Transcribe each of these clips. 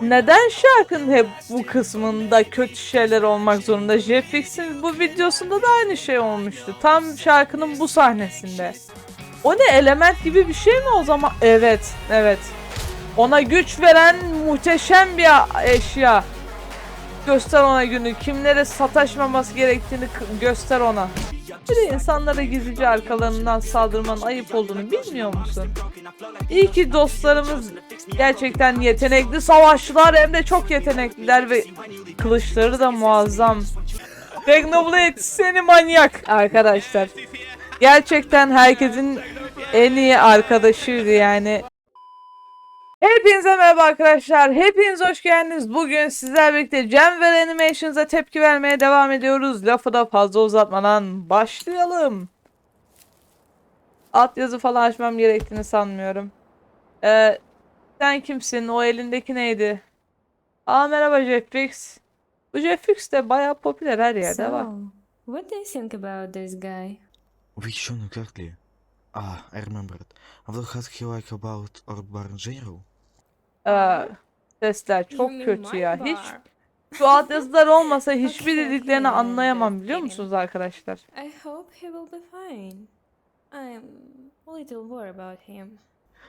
Neden şarkının hep bu kısmında kötü şeyler olmak zorunda? Jetfix'in bu videosunda da aynı şey olmuştu. Tam şarkının bu sahnesinde. O ne element gibi bir şey mi o zaman? Evet, evet. Ona güç veren muhteşem bir eşya. Göster ona günü. Kimlere sataşmaması gerektiğini göster ona. Bir insanlara gizlice arkalarından saldırmanın ayıp olduğunu bilmiyor musun? İyi ki dostlarımız gerçekten yetenekli savaşçılar hem de çok yetenekliler ve kılıçları da muazzam. Technoblade seni manyak arkadaşlar. Gerçekten herkesin en iyi arkadaşıydı yani. Hepinize merhaba arkadaşlar. Hepiniz hoş geldiniz. Bugün sizlerle birlikte Cem ve Animations'a tepki vermeye devam ediyoruz. Lafı da fazla uzatmadan başlayalım. Alt yazı falan açmam gerektiğini sanmıyorum. Ee, sen kimsin? O elindeki neydi? Aa merhaba Jetfix. Bu Jetfix de bayağı popüler her yerde var. So, what do you think about this guy? Which one exactly? Ah, I remember it. What had he like about Orbar in general? Ee, sesler çok You mean kötü my ya. Hiç bar? şu alt yazılar olmasa hiçbir Okay, dediklerini okay, anlayamam biliyor musunuz arkadaşlar? I hope he will be fine. I'm a little worried about him.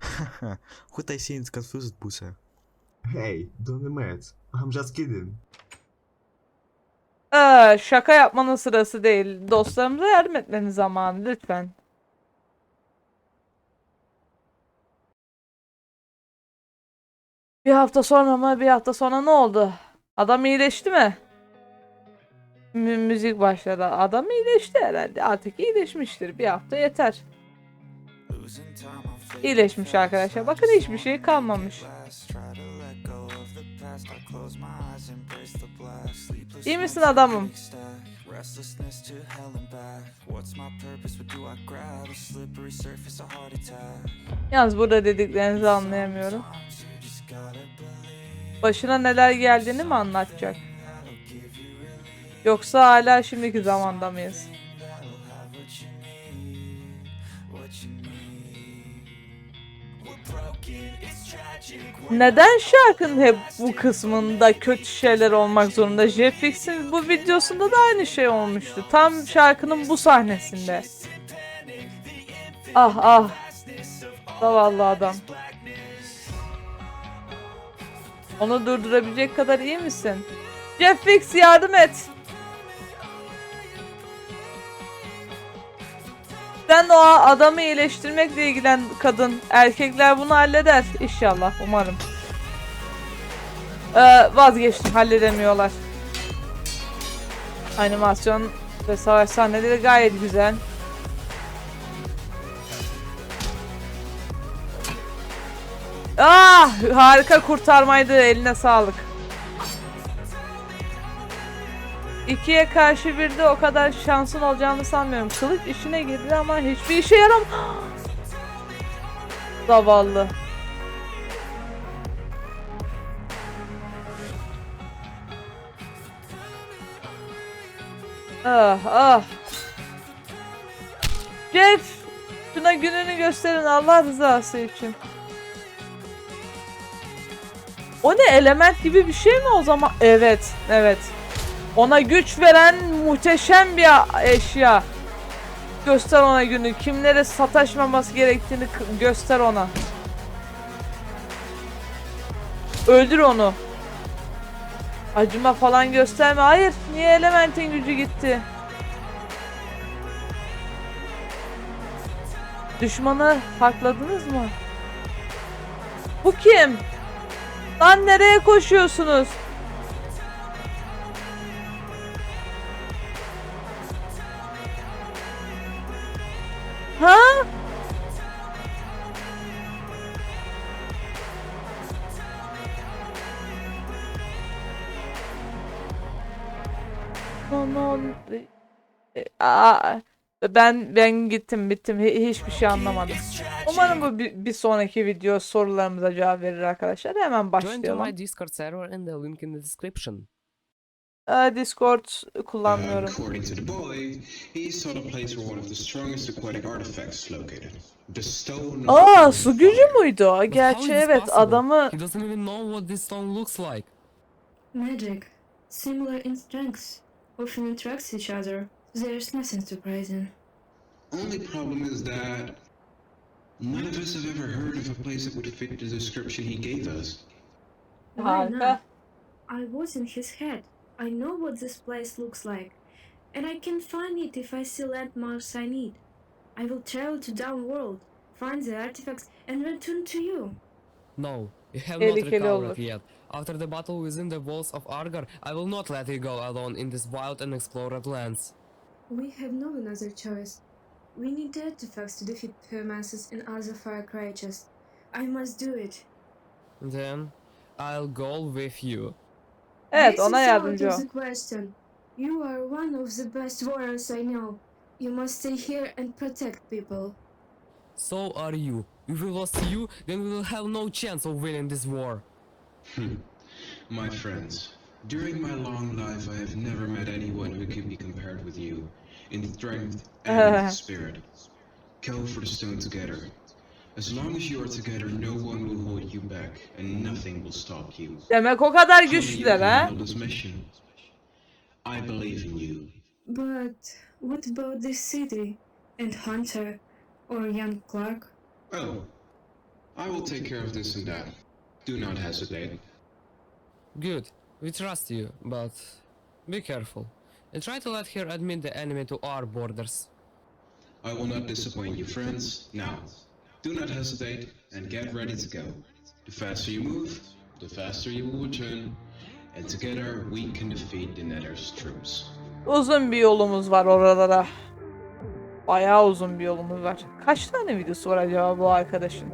what I say is confused, Busa. Hey, don't be mad. I'm just kidding. Ee, şaka yapmanın sırası değil. Dostlarımıza yardım etmenin zamanı lütfen. Bir hafta sonra mı? Bir hafta sonra ne oldu? Adam iyileşti mi? Mü- müzik başladı. Adam iyileşti herhalde. Artık iyileşmiştir. Bir hafta yeter. İyileşmiş arkadaşlar. Bakın hiçbir şey kalmamış. İyi misin adamım? Yalnız burada dediklerinizi anlayamıyorum. Başına neler geldiğini mi anlatacak? Yoksa hala şimdiki zamanda mıyız? Neden şarkının hep bu kısmında kötü şeyler olmak zorunda? Jetfix'in bu videosunda da aynı şey olmuştu. Tam şarkının bu sahnesinde. Ah ah. Zavallı adam. Onu durdurabilecek kadar iyi misin? Jetfix yardım et. Sen o adamı iyileştirmekle ilgilen kadın. Erkekler bunu halleder. İnşallah. Umarım. Ee, vazgeçtim. Halledemiyorlar. Animasyon ve savaş sahneleri gayet güzel. Ah! Harika kurtarmaydı. Eline sağlık. İkiye karşı bir de o kadar şansın olacağını sanmıyorum. Kılıç işine girdi ama hiçbir işe yaram. Zavallı. Ah ah. Jeff, şuna gününü gösterin Allah rızası için. O ne element gibi bir şey mi o zaman? Evet, evet. Ona güç veren muhteşem bir eşya. Göster ona günü. Kimlere sataşmaması gerektiğini göster ona. Öldür onu. Acıma falan gösterme. Hayır. Niye elementin gücü gitti? Düşmanı hakladınız mı? Bu kim? Lan nereye koşuyorsunuz? Ha? No, no. E, Ben ben gittim bittim Hi- hiçbir şey anlamadım. Umarım bu bir, bir sonraki video sorularımıza cevap verir arkadaşlar. Hemen Join to başlayalım. my Discord server and the link in the description. Aa, Discord Uh, kullanmıyorum. according to the boy, he saw the place where one of the strongest aquatic artifacts is located. The stone. of Aa su gücü fire. müydü o? But how Gerçi this evet possible? adamı He doesn't even know what this stone looks like. Magic. Similar in strengths. Often interacts each other. There's nothing surprising. Only problem is that none of us have ever heard of a place that would fit the description he gave us. Why harika. not? I was in his head. I know what this place looks like. And I can find it if I see landmarks I need. I will travel to Downworld, find the artifacts, and return to you. No, you have not Tehlikeli recovered olur. yet. After the battle within the walls of Argar, I will not let you go alone in this wild and explored lands. We have no another choice. We need the artifacts to defeat Pyromances and other fire creatures. I must do it. Then, I'll go with you. Evet This ona is yardımcı out ol. of the question. You are one of the best warriors I know. You must stay here and protect people. So are you. If we lost you, then we will have no chance of winning this war. Hmm. My friends, during my long life, I have never met anyone who can be compared with you in strength and in spirit. Go for the stone together. As long as you are together, no one will hold you back, and nothing will stop you. Demek o kadar Only you güçlüler ha. handle this mission. I believe in you. But what about this city? And Hunter? Or young Clark? Oh, I will take care of this and that. Do not hesitate. Good, we trust you, but be careful. And try to let her admit the enemy to our borders. I will not disappoint you, friends. Now, do not hesitate and get ready to go. The faster you move, the faster you will return, and together we can defeat the Nether's troops. Uzun bir yolumuz var oralara. Bayağı uzun bir yolumuz var. Kaç tane videosu var acaba bu arkadaşın?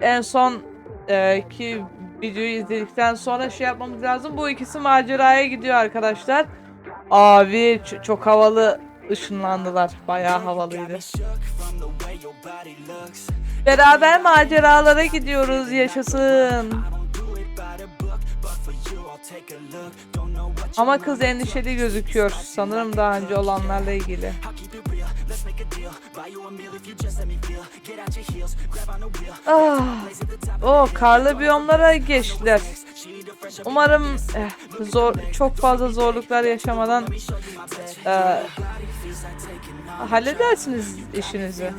En son e, ki videoyu izledikten sonra şey yapmamız lazım. Bu ikisi maceraya gidiyor arkadaşlar. Abi çok havalı ışınlandılar. Bayağı havalıydı. Beraber maceralara gidiyoruz yaşasın. Ama kız endişeli gözüküyor. Sanırım daha önce olanlarla ilgili. Ah, o karlı biyomlara geçtiler. Umarım eh, zor çok fazla zorluklar yaşamadan eh, halledersiniz işinizi.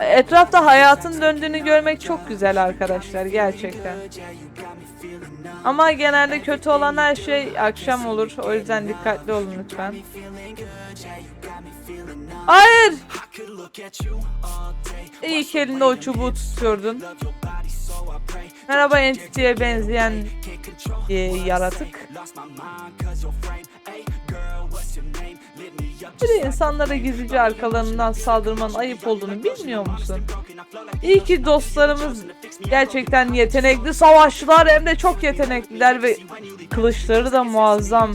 Etrafta hayatın döndüğünü görmek çok güzel arkadaşlar gerçekten. Ama genelde kötü olan her şey akşam olur. O yüzden dikkatli olun lütfen. Hayır! İyi ki elinde o çubuğu tutuyordun. Merhaba Entity'ye benzeyen e, yaratık. Bir de insanlara gizlice arkalarından saldırmanın ayıp olduğunu bilmiyor musun? İyi ki dostlarımız gerçekten yetenekli savaşçılar hem de çok yetenekliler ve kılıçları da muazzam.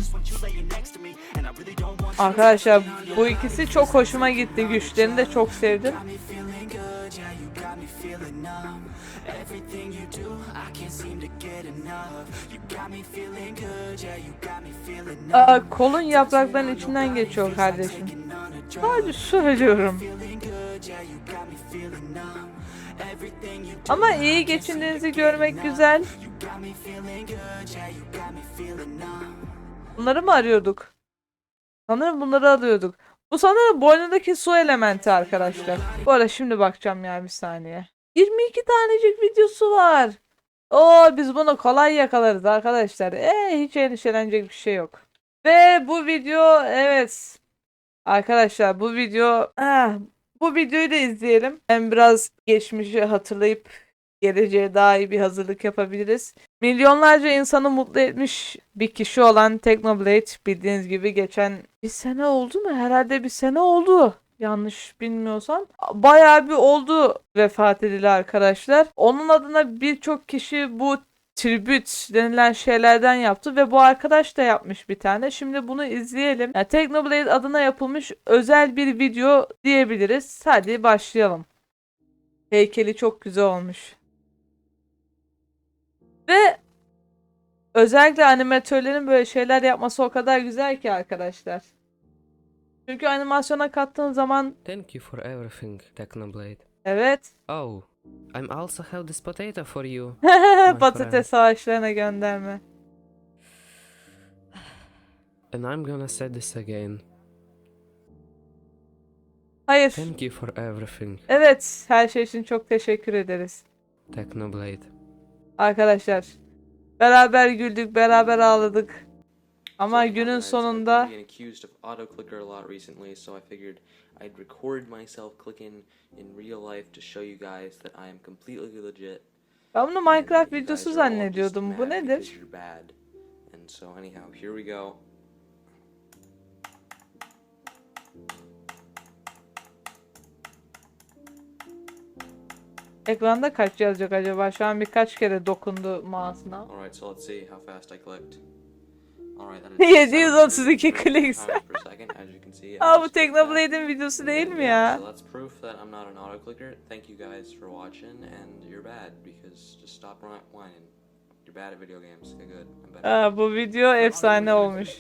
Arkadaşlar bu ikisi çok hoşuma gitti. Güçlerini de çok sevdim. Aa, kolun yaprakların içinden geçiyor kardeşim. Sadece söylüyorum. Ama iyi geçindiğinizi görmek güzel. Bunları mı arıyorduk? Sanırım bunları arıyorduk. Bu sanırım boynundaki su elementi arkadaşlar. Bu arada şimdi bakacağım ya bir saniye. 22 tanecik videosu var. Oo biz bunu kolay yakalarız arkadaşlar. Ee hiç endişelenecek bir şey yok. Ve bu video evet. Arkadaşlar bu video ah, bu videoyu da izleyelim. Hem biraz geçmişi hatırlayıp geleceğe daha iyi bir hazırlık yapabiliriz. Milyonlarca insanı mutlu etmiş bir kişi olan Technoblade bildiğiniz gibi geçen bir sene oldu mu? Herhalde bir sene oldu. Yanlış bilmiyorsam. Bayağı bir oldu vefat edildi arkadaşlar. Onun adına birçok kişi bu tribute denilen şeylerden yaptı ve bu arkadaş da yapmış bir tane. Şimdi bunu izleyelim. Yani Technoblade adına yapılmış özel bir video diyebiliriz. Hadi başlayalım. Heykeli çok güzel olmuş. Ve özellikle animatörlerin böyle şeyler yapması o kadar güzel ki arkadaşlar. Çünkü animasyona kattığın zaman Thank you for everything, Technoblade. evet Oh, I'm also have this potato for you. patates savaşlarına gönderme. And I'm gonna say this again. Hayır. Thank you for everything, Evet, her şey için çok teşekkür ederiz. Technoblade. Arkadaşlar, beraber güldük, beraber ağladık. Ama günün sonunda I'd record myself clicking in real life to show you guys that I am completely legit. ben bunu Minecraft videosu zannediyordum. Bu nedir? And so anyhow, here we go. Ekranda kaç yazacak acaba? Şu an birkaç kere dokundu mouse'una. Alright, so let's see how fast I clicked. Alright, that is 732 732 clicks. times per second, as you can see. I Aa bu. Technoblade'in videosu değil mi ya? So that's proof that I'm not an auto clicker. Thank you guys for watching, and you're bad because just stop whi- whining. You're bad at video games. Okay, good. I'm better. Aa, bu video efsane olmuş.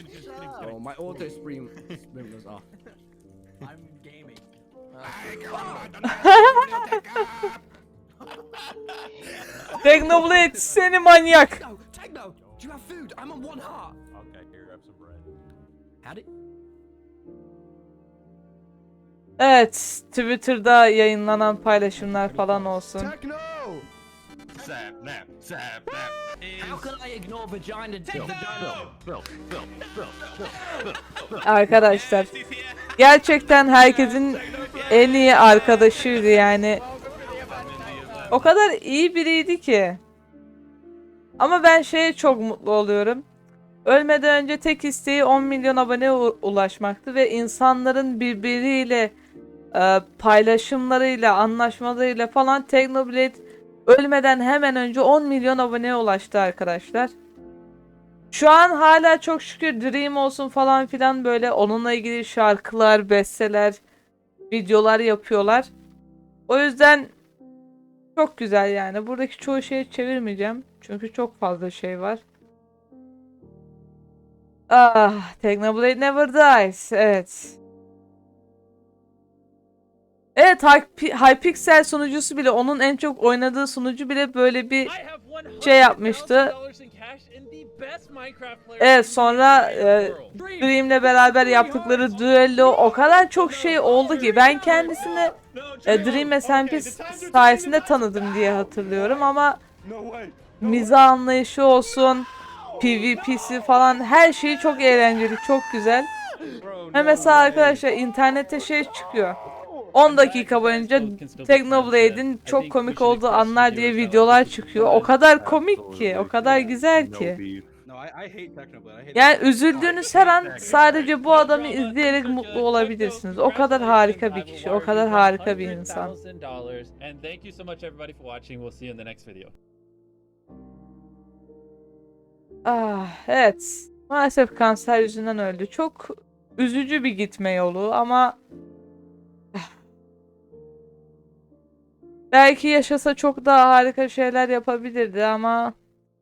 Oh, my auto stream stream was off. I'm gaming. Technoblade seni manyak. Techno, do you have food? I'm on one heart. İt? Evet, Twitter'da yayınlanan paylaşımlar falan olsun. Techno! Zap, nap, zap, nap. How can I ignore vagina? vagina? Arkadaşlar, gerçekten herkesin en iyi arkadaşıydı yani. O kadar iyi biriydi ki. Ama ben şeye çok mutlu oluyorum. Ölmeden önce tek isteği 10 milyon aboneye u- ulaşmaktı ve insanların birbiriyle e, paylaşımlarıyla, anlaşmalarıyla falan Technoblade ölmeden hemen önce 10 milyon aboneye ulaştı arkadaşlar. Şu an hala çok şükür Dream olsun falan filan böyle onunla ilgili şarkılar, besteler, videolar yapıyorlar. O yüzden çok güzel yani. Buradaki çoğu şeyi çevirmeyeceğim. Çünkü çok fazla şey var. Ah, Technoblade Never Dies. Evet. Evet, Hypixel sunucusu bile, onun en çok oynadığı sunucu bile böyle bir şey yapmıştı. Evet, sonra e, Dream'le beraber yaptıkları düello o kadar çok şey oldu ki ben kendisini e, Dream SMP sayesinde tanıdım diye hatırlıyorum ama mizah anlayışı olsun, PvP'si falan her şeyi çok eğlenceli, çok güzel. Ve mesela arkadaşlar internette şey çıkıyor. 10 dakika boyunca Technoblade'in çok komik olduğu anlar diye videolar çıkıyor. O kadar komik ki, o kadar güzel ki. Yani üzüldüğünüz her an sadece bu adamı izleyerek mutlu olabilirsiniz. O kadar harika bir kişi, o kadar harika bir insan. Ah, evet. Maalesef kanser yüzünden öldü. Çok üzücü bir gitme yolu ama belki yaşasa çok daha harika şeyler yapabilirdi ama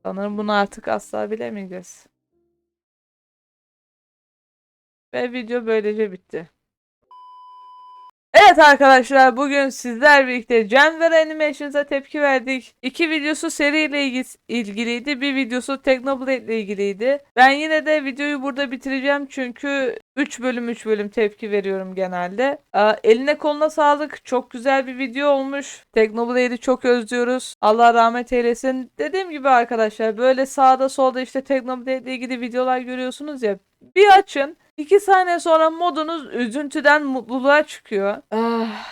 sanırım bunu artık asla bilemeyeceğiz. Ve video böylece bitti. Evet arkadaşlar bugün sizler birlikte Canver Animations'a tepki verdik. İki videosu seriyle ilgis- ilgiliydi. Bir videosu Technoblade ile ilgiliydi. Ben yine de videoyu burada bitireceğim çünkü 3 bölüm 3 bölüm tepki veriyorum genelde. Aa, eline koluna sağlık. Çok güzel bir video olmuş. Technoblade'i çok özlüyoruz. Allah rahmet eylesin. Dediğim gibi arkadaşlar böyle sağda solda işte Technoblade ile ilgili videolar görüyorsunuz ya. Bir açın. 2 saniye sonra modunuz üzüntüden mutluluğa çıkıyor. Ah,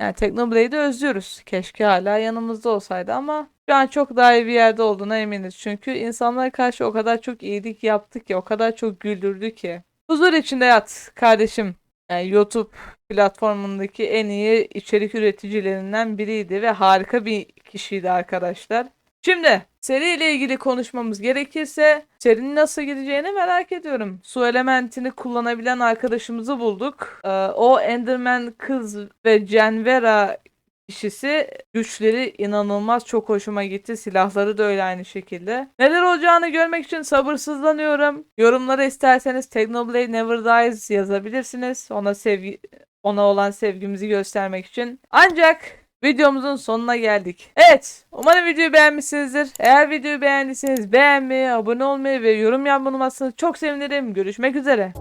yani Technoblade'i özlüyoruz. Keşke hala yanımızda olsaydı ama şu an çok daha iyi bir yerde olduğuna eminiz. Çünkü insanlara karşı o kadar çok iyilik yaptı ki, o kadar çok güldürdü ki. Huzur içinde yat kardeşim. Yani YouTube platformundaki en iyi içerik üreticilerinden biriydi ve harika bir kişiydi arkadaşlar. Şimdi seriyle ilgili konuşmamız gerekirse serinin nasıl gideceğini merak ediyorum. Su elementini kullanabilen arkadaşımızı bulduk. Ee, o Enderman kız ve Cenvera kişisi güçleri inanılmaz çok hoşuma gitti. Silahları da öyle aynı şekilde. Neler olacağını görmek için sabırsızlanıyorum. Yorumlara isterseniz Technoblade Never Dies yazabilirsiniz. Ona sevgi ona olan sevgimizi göstermek için. Ancak videomuzun sonuna geldik. Evet, umarım videoyu beğenmişsinizdir. Eğer videoyu beğendiyseniz beğenmeyi, abone olmayı ve yorum yapmayı unutmazsanız çok sevinirim. Görüşmek üzere.